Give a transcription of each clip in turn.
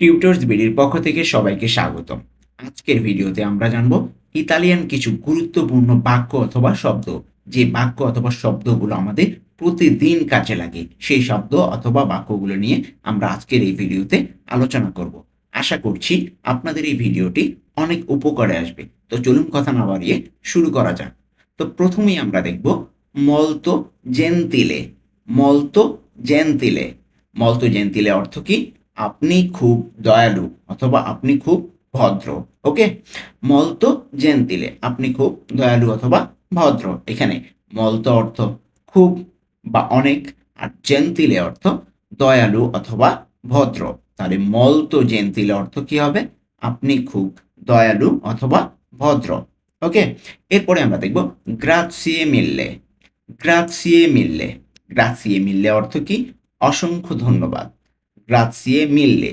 Tutors বিডির পক্ষ থেকে সবাইকে স্বাগতম। আজকের ভিডিওতে আমরা জানব ইতালিয়ান কিছু গুরুত্বপূর্ণ বাক্য অথবা শব্দ। যে বাক্য অথবা শব্দগুলো আমাদের প্রতিদিন কাজে লাগে, সেই শব্দ অথবা বাক্যগুলো নিয়ে আমরা আজকের এই ভিডিওতে আলোচনা করব। আশা করছি আপনাদের এই ভিডিওটি অনেক উপকারে আসবে। তো চলুন কথা না বাড়িয়ে শুরু করা যাক। তো প্রথমেই আমরা দেখব, মলতো জেন্তিলে। মলতো জেন্তিলে। মলতো জেন্তিলে অর্থ কি? আপনি খুব দয়ালু অথবা আপনি খুব ভদ্র, ওকে? মলতো জেন্তিলে, আপনি খুব দয়ালু অথবা ভদ্র, এখানে মলতো অর্থ খুব বা অনেক আর জেন্তিলে অর্থ দয়ালু অথবা ভদ্র। তাহলে মলতো জেন্তিলে অর্থ কি হবে? আপনি খুব দয়ালু অথবা ভদ্র, ওকে? এরপরে আমরা দেখব গ্রাসিয়ে মিললে গ্রাসিয়ে মিললে। গ্রাসিয়ে মিললে অর্থ কি? অসংখ্য ধন্যবাদ। গ্রাসিয়ে মিললে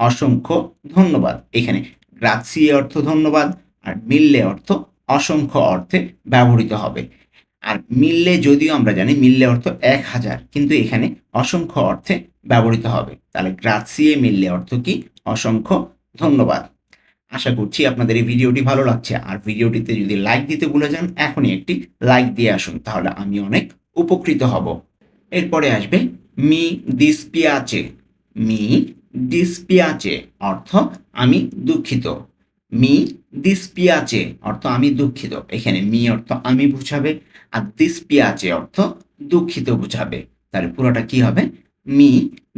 অসংখ্য ধন্যবাদ। এখানে গ্রাসিয়ে অর্থ ধন্যবাদ আর মিললে অর্থ অসংখ্য অর্থে ব্যবহৃত হবে। আর মিললে যদিও আমরা জানি মিললে অর্থ এক হাজার, কিন্তু এখানে অসংখ্য অর্থে ব্যবহৃত হবে। তাহলে গ্রাসিয়ে মিললে অর্থ কি? অসংখ্য ধন্যবাদ। আশা করছি আপনাদের এই ভিডিওটি ভালো লাগছে। আর ভিডিওটিতে যদি লাইক দিতে ভুলে যান, এখনই একটি লাইক দিয়ে আসুন, তাহলে আমি অনেক উপকৃত হব। এরপরে আসবে মি দিসপিয়াচে মি ডিসপিয়াচে, অর্থ আমি দুঃখিত। মি দিসপিয়াচে অর্থ আমি দুঃখিত। এখানে মি অর্থ আমি বুঝাবে আর দিসপিয়াচে অর্থ দুঃখিত বুঝাবে। তাহলে পুরোটা কি হবে? মি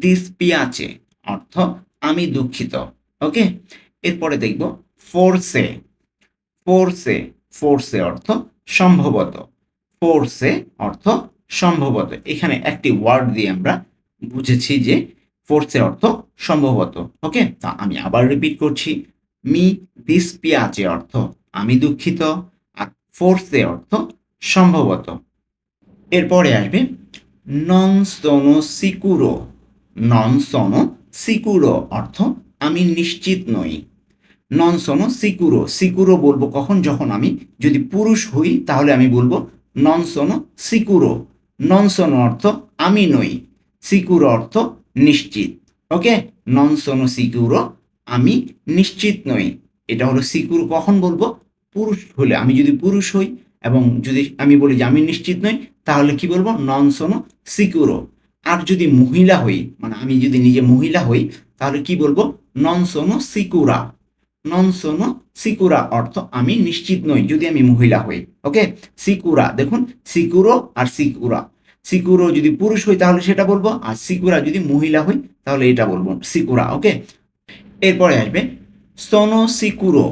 দিসপিয়াচে অর্থ আমি দুঃখিত। ওকে? এরপরে দেখব ফোর্সে। ফোর্সে ফোর্সে অর্থ সম্ভবত। ফোর্সে অর্থ সম্ভবত। এখানে একটি ওয়ার্ড দিয়ে আমরা বুঝেছি যে ফোর্সে অর্থ সম্ভবত। ওকে তা আমি আবার রিপিট করছি। মি দিসপিয়াচে অর্থ আমি দুঃখিত আর ফোর্সে অর্থ সম্ভবত। এরপরে আসবে, নন সোনো সিকুরো। নন সোনো সিকুরো অর্থ আমি নিশ্চিত নই। নন সোনো সিকুরো। সিকুরো বলব কখন? যখন আমি যদি পুরুষ হই, তাহলে আমি বলব নন সোনো সিকুরো। নন সোনো অর্থ আমি নই। সিকুরো অর্থ নিশ্চিত। ওকে নন সোনো সিকুরো আমি নিশ্চিত নই। এটা হলো সিকুরো কখন বলব? পুরুষ হলে। আমি যদি পুরুষ হই এবং যদি আমি বলি যে আমি নিশ্চিত নই, তাহলে কি বলব? নন সোনো সিকুরো আর যদি মহিলা হই মানে আমি যদি নিজে মহিলা হই, তাহলে কি বলব? নন সোনো সিকুরা নন সোনো সিকুরা অর্থ আমি নিশ্চিত নই, যদি আমি মহিলা হই। ওকে সিকুরা দেখুন সিকুরো আর সিকুরা সিকুরো যদি পুরুষ হই তাহলে সেটা বলব। আর সিকুরা যদি মহিলা হই তাহলে এটা বলব, সিকুরা, ওকে? এরপরে আসবে সোনো সিকুরো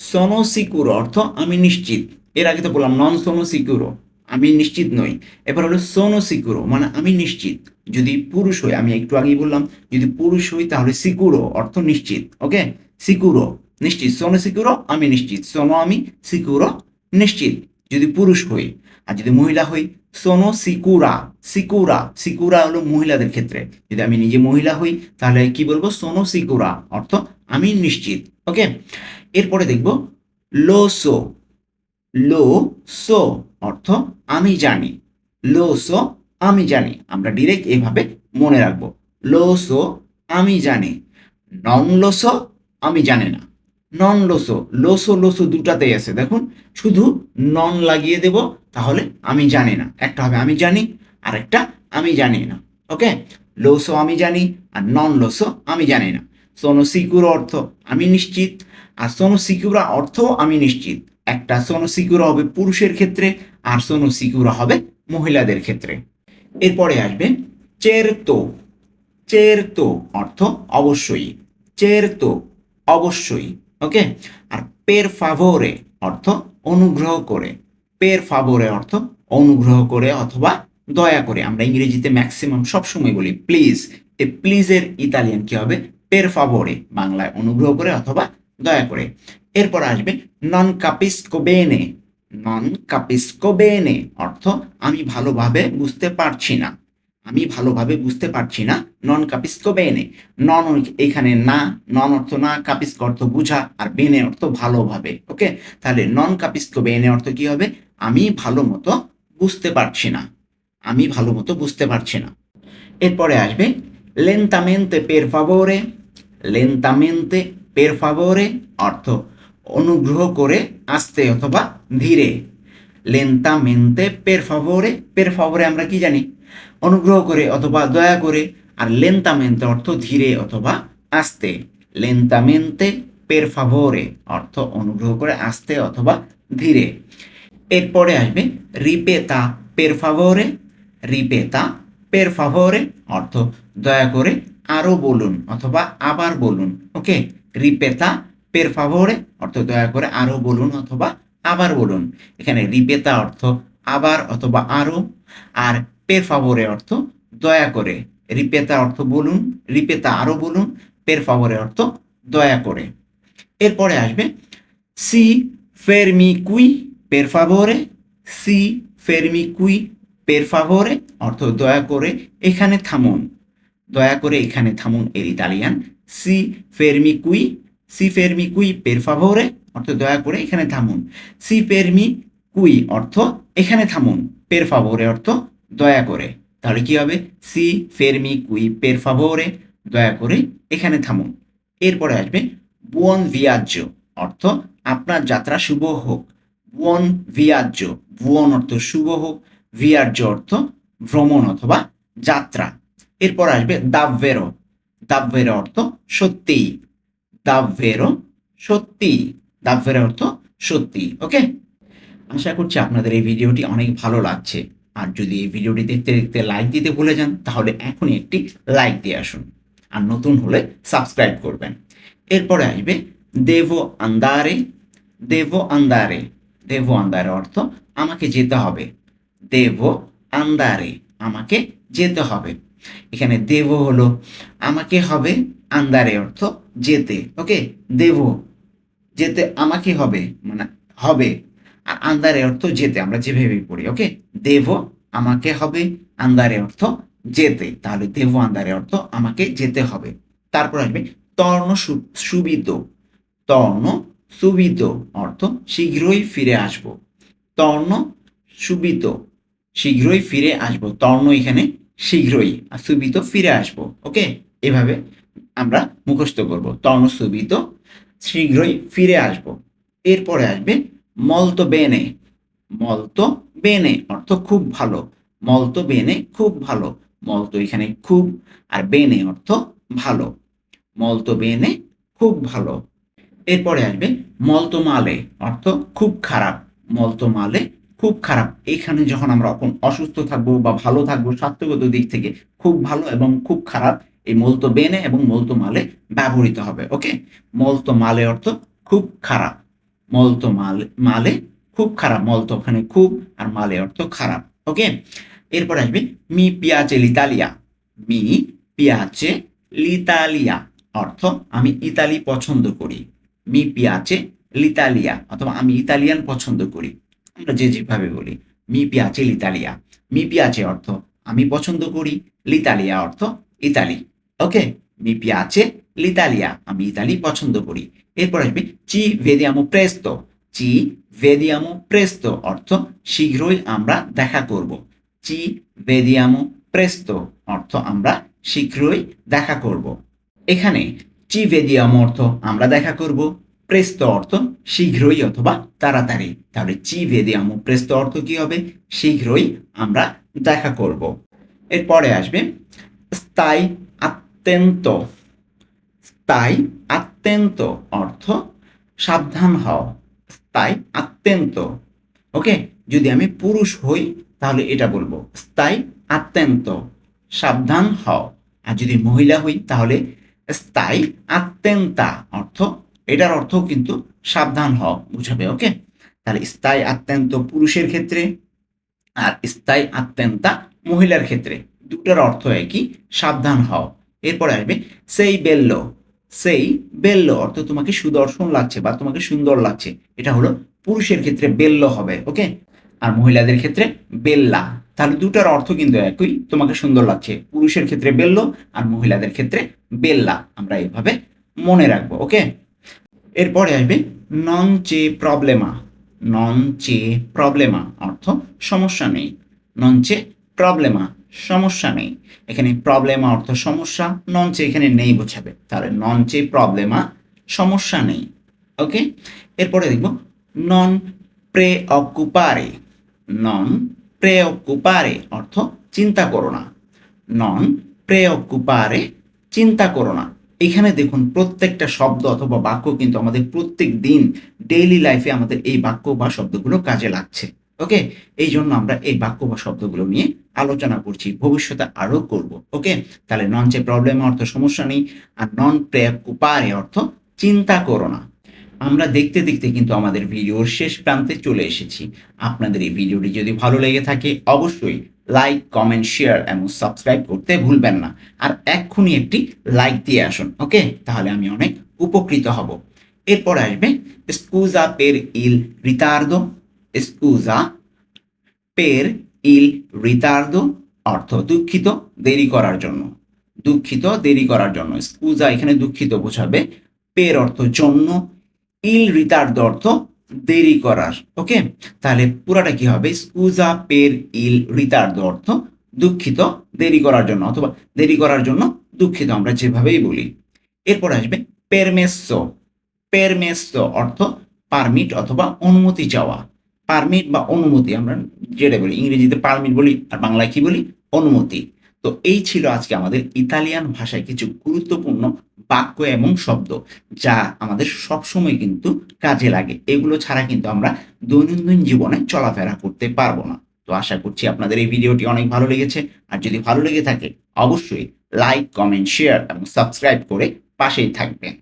সোনো সিকুরো অর্থ আমি নিশ্চিত। এর আগে তো বললাম নন সোনো সিকুরো আমি নিশ্চিত নই। এবার হলো সোনো সিকুরো মানে আমি নিশ্চিত। যদি পুরুষ হই আমি একটু আগেই বললাম, যদি পুরুষ হই তাহলে সিকুরো, অর্থ নিশ্চিত, ওকে? সিকুরো, নিশ্চিত। সোনো সিকুরো আমি নিশ্চিত। সোনো, আমি সিকুরো, নিশ্চিত। যদি পুরুষ হই আর যদি মহিলা হই সোনো সিকুরা সিকুরা সিকুরা হলো মহিলাদের ক্ষেত্রে। যদি আমি নিজে মহিলা হই, তাহলে কি বলব? সোনো সিকুরা, অর্থ আমি নিশ্চিত, ওকে? এরপরে দেখব লো সো লো সো অর্থ আমি জানি লো সো আমি জানি। আমরা ডিরেক্ট এভাবে মনে রাখব লো সো আমি জানি, নন লোসো আমি জানি না। নন লোসো লোসো লোসো দুটাতেই আছে। দেখুন, শুধু নন লাগিয়ে দেব, তাহলে আমি জানি না। একটা হবে আমি জানি আর একটা আমি জানি না। ওকে? লোসো আমি জানি, আর নন লোসো আমি জানি না। সোনো সিকুর অর্থ আমি নিশ্চিত, আর সোনো সিকুরা অর্থ আমি নিশ্চিত। একটা সোনো সিকুরা হবে পুরুষের ক্ষেত্রে, আর সোনো সিকুরা হবে মহিলাদের ক্ষেত্রে। এরপরে আসবে চেরতো চেরতো অর্থ অবশ্যই। চেরতো অবশ্যই। ওকে আর পের ফাভোরে অর্থ অনুগ্রহ করে। পের ফাভোরে অর্থ অনুগ্রহ করে অথবা দয়া করে। আমরা ইংরেজিতে ম্যাক্সিমাম সবসময় বলি প্লিজ এ প্লিজের ইতালিয়ান কি হবে? পের ফাভোরে বাংলায় অনুগ্রহ করে অথবা দয়া করে। এরপর আসবে নন কাপিস্কো বেনে নন কাপিস্কো বেনে অর্থ আমি ভালোভাবে বুঝতে পারছি না। আমি ভালোভাবে বুঝতে পারছি না। নন কাপিস্কো বেনে। নন এখানে না, নন অর্থ না, কাপিস্কো অর্থ বুঝা আর বেনে অর্থ ভালোভাবে, ওকে? তাহলে নন কাপিস্কো বেনে অর্থ কি হবে? আমি ভালো মতো বুঝতে পারছি না। আমি ভালো মতো বুঝতে পারছি না। এরপরে আসবে লেন্তামেন্তে পের ফাভোরে লেন্তামেন্তে পের ফাভোরে অর্থ অনুগ্রহ করে আসতে অথবা ধীরে। লেন্তামেন্তে পের ফাভোরে পের ফাভোরে আমরা কি জানি? অনুগ্রহ করে অথবা দয়া করে আর লেন্তামেন্তে অর্থ ধীরে অথবা আস্তে। লেন্তামেন্তে পের ফাভোরে অর্থ অনুগ্রহ করে আস্তে অথবা ধীরে। এরপরে আসবে রিপেতা পের ফাভোরে রিপেতা পের ফাভোরে অর্থ দয়া করে আরও বলুন অথবা আবার বলুন ওকে রিপেতা পের ফাভোরে অর্থ দয়া করে আরও বলুন অথবা আবার বলুন, এখানে রিপেতা অর্থ আবার অথবা আরও, আর পের ফাভোরে অর্থ দয়া করে। রিপেতা অর্থ বলুন রিপেতা আরও বলুন, পের ফাভোরে অর্থ দয়া করে। এরপরে আসবে, সি ফেরমি কুই পের ফাভোরে সি ফেরমি কুই পের ফাভোরে অর্থ দয়া করে এখানে থামুন। দয়া করে এখানে থামুন, এর ইতালিয়ান। সি ফেরমি কুই, সি ফেরমি কুই পের ফাভোরে অর্থ দয়া করে এখানে থামুন। সি পেরমি কুই অর্থ এখানে থামুন। পের ফাভোরে অর্থ দয়া করে। তাহলে কি হবে? সি ফেরমি কুই পের ফাভোরে দয়া করে এখানে থামুন। এরপরে আসবে বুয়ন ভিয়াজ্য অর্থ আপনার যাত্রা শুভ হোক। বুয়ন ভিয়াজ্য, বুয়ন অর্থ শুভ হোক। ভিয়ার্য অর্থ ভ্রমণ অথবা যাত্রা। এরপর আসবে দাবভেরো দাবভেরো অর্থ সত্যি দাবভেরো সত্যি দাবভেরো অর্থ সত্যি ওকে? আশা করছি আপনাদের এই ভিডিওটি অনেক ভালো লাগছে। আর যদি এই ভিডিওটি দেখতে দেখতে লাইক দিতে ভুলে যান, তাহলে এখনই একটি লাইক দিয়ে আসুন। আর নতুন হলে সাবস্ক্রাইব করবেন। এরপরে আসবে দেব আন্দারে দেব আন্দারে দেব আন্দারে অর্থ আমাকে যেতে হবে। দেব আন্দারে আমাকে যেতে হবে। এখানে দেব হলো আমাকে হবে আন্দারে অর্থ যেতে, ওকে? দেব যেতে আমাকে হবে মানে হবে। আর আন্দারে অর্থ যেতে, আমরা যেভাবে পড়ি ওকে দেব আমাকে হবে আন্দারে অর্থ যেতে। তাহলে দেব আন্দারে অর্থ আমাকে যেতে হবে। তারপর আসবে তর্ণ সুবিত তর্ণ সুবিত অর্থ শীঘ্রই ফিরে আসব। তর্ণ সুবিত শীঘ্রই ফিরে আসব। তর্ণ এখানে শীঘ্রই, আর সুবিত ফিরে আসব ওকে এভাবে আমরা মুখস্থ করব। তর্ণ সুবিত শীঘ্রই ফিরে আসব। এরপরে আসবে মলতো বেনে। মলতো বেনে অর্থ খুব ভালো। মলতো বেনে খুব ভালো। মলতো এখানে খুব আর বেনে অর্থ ভালো। মলতো বেনে খুব ভালো। এরপরে আসবে মলতো মালে অর্থ খুব খারাপ। মলতো মালে খুব খারাপ। এখানে যখন আমরা অসুস্থ থাকব বা ভালো থাকব, স্বাস্থ্যগত দিক থেকে খুব ভালো এবং খুব খারাপ এই মলতো বেনে এবং মলতো মালে ব্যবহৃত হবে, ওকে? মলতো মালে অর্থ খুব খারাপ। মলতো মালে মালে খুব খারাপ, মলতো ওখানে খুব আর মালে অর্থ খারাপ, ওকে? এরপর আসবে মি পিয়াচে লিতালিয়া। মি পিয়াচে লিতালিয়া অর্থ আমি ইতালি পছন্দ করি। মি পিয়াচে লিতালিয়া অথবা আমি ইতালিয়ান পছন্দ করি। আমরা যে যেভাবে বলি, মি পিয়াচে লিতালিয়া। মি পিয়াচে অর্থ আমি পছন্দ করি, লিতালিয়া অর্থ ইতালি। ওকে মি পিয়াচে লিতালিয়া আমি ইতালি পছন্দ করি। এরপর আসবে চি ভেদিয়ামো প্রেস্তো চি ভেদিয়ামো প্রেস্তো অর্থ শীঘ্রই আমরা দেখা করব। চি ভেদিয়ামো প্রেস্তো অর্থ আমরা শীঘ্রই দেখা করব। এখানে চি ভেদিয়ামো অর্থ আমরা দেখা করব। প্রেস্ত অর্থ শীঘ্রই অথবা তাড়াতাড়ি। তাহলে চি ভেদিয়ামো প্রেস্ত অর্থ কি হবে? শীঘ্রই আমরা দেখা করব। এরপরে আসবে স্থায়ী আত্যন্ত স্থায়ী আত্যন্ত অর্থ সাবধান হও। স্থায়ী আত্যন্ত ওকে? যদি আমি পুরুষ হই, তাহলে এটা বলব। স্থায়ী আত্যন্ত সাবধান হও। আর যদি মহিলা হই, তাহলে স্থায়ী আত্যন্তা অর্থ, এটার অর্থ কিন্তু সাবধান হও। বুঝাবে? ওকে? তাহলে স্থায়ী আত্যন্ত পুরুষের ক্ষেত্রে আর স্থায়ী আত্যন্তা মহিলার ক্ষেত্রে। দুটার অর্থ একই, সাবধান হও। এরপরে আসবে, সেই বেল্ল। সেই বেল্ল অর্থ তোমাকে সুদর্শন লাগছে বা তোমাকে সুন্দর লাগছে। এটা হলো পুরুষের ক্ষেত্রে বেল্ল হবে, ওকে? আর মহিলাদের ক্ষেত্রে বেল্লা। তাহলে দুটার অর্থ কিন্তু একই, তোমাকে সুন্দর লাগছে। পুরুষের ক্ষেত্রে বেল্ল আর মহিলাদের ক্ষেত্রে বেল্লা। আমরা এইভাবে মনে রাখব, ওকে? এরপরে আসবে, নন চে প্রবলেমা। নন চে প্রবলেমা অর্থ সমস্যা নেই। নন চে প্রবলেমা। সমস্যা নেই। এখানে প্রবলেমা অর্থ সমস্যা নন চে এখানে নেই বোঝাবে। তাহলে নন চে প্রবলেমা সমস্যা নেই। ওকে এরপরে দেখব নন প্রে অকুপারে নন প্রে অকুপারে অর্থ চিন্তা করো না। নন প্রে অকুপারে চিন্তা করো না। এখানে দেখুন, প্রত্যেকটা শব্দ অথবা বাক্য কিন্তু আমাদের প্রত্যেক দিন ডেইলি লাইফে আমাদের এই বাক্য বা শব্দগুলো কাজে লাগছে। ওকে এই জন্য আমরা এই বাক্য বা শব্দগুলো নিয়ে আলোচনা করছি, ভবিষ্যতে আরও করব। ওকে তাহলে নন যে প্রবলেম অর্থ সমস্যা নেই, আর নন প্রেকুপারে অর্থ চিন্তা করো না। আমরা দেখতে দেখতে কিন্তু আমাদের ভিডিওর শেষ প্রান্তে চলে এসেছি। আপনাদের এই ভিডিওটি যদি ভালো লেগে থাকে, অবশ্যই লাইক কমেন্ট শেয়ার এবং সাবস্ক্রাইব করতে ভুলবেন না। আর এক্ষুনি একটি লাইক দিয়ে আসুন। ওকে তাহলে আমি অনেক উপকৃত হব। এরপর আসবে স্কুজা পের ইল রিতার্দো স্কুজা, পের, ইল, রিতার্দো, অর্থ দুঃখিত, দেরি করার জন্য। দুঃখিত, দেরি করার জন্য। স্কুজা এখানে দুঃখিত বোঝাবে। পের অর্থ জন্য, ইল, রিতার্দ অর্থ দেরি করার। ওকে? তাহলে পুরাটা কি হবে? স্কুজা, পের, ইল, রিতার্দ অর্থ দুঃখিত, দেরি করার জন্য অথবা দেরি করার জন্য দুঃখিত আমরা যেভাবেই বলি। এরপর আসবে পেরমেসো পেরমেসো অর্থ পারমিট অথবা অনুমতি চাওয়া। পারমিট বা অনুমতি, আমরা যেটা বলি, ইংরেজিতে পারমিট বলি, আর বাংলায় কি বলি? অনুমতি। তো এই ছিল আজকে আমাদের ইতালিয়ান ভাষায় কিছু গুরুত্বপূর্ণ বাক্য এবং শব্দ, যা আমাদের সবসময় কিন্তু কাজে লাগে। এগুলো ছাড়া কিন্তু আমরা দৈনন্দিন জীবনে চলাফেরা করতে পারব না। তো আশা করছি আপনাদের এই ভিডিওটি অনেক ভালো লেগেছে। আর যদি ভালো লেগে থাকে, অবশ্যই লাইক কমেন্ট শেয়ার এবং সাবস্ক্রাইব করে পাশেই থাকবেন।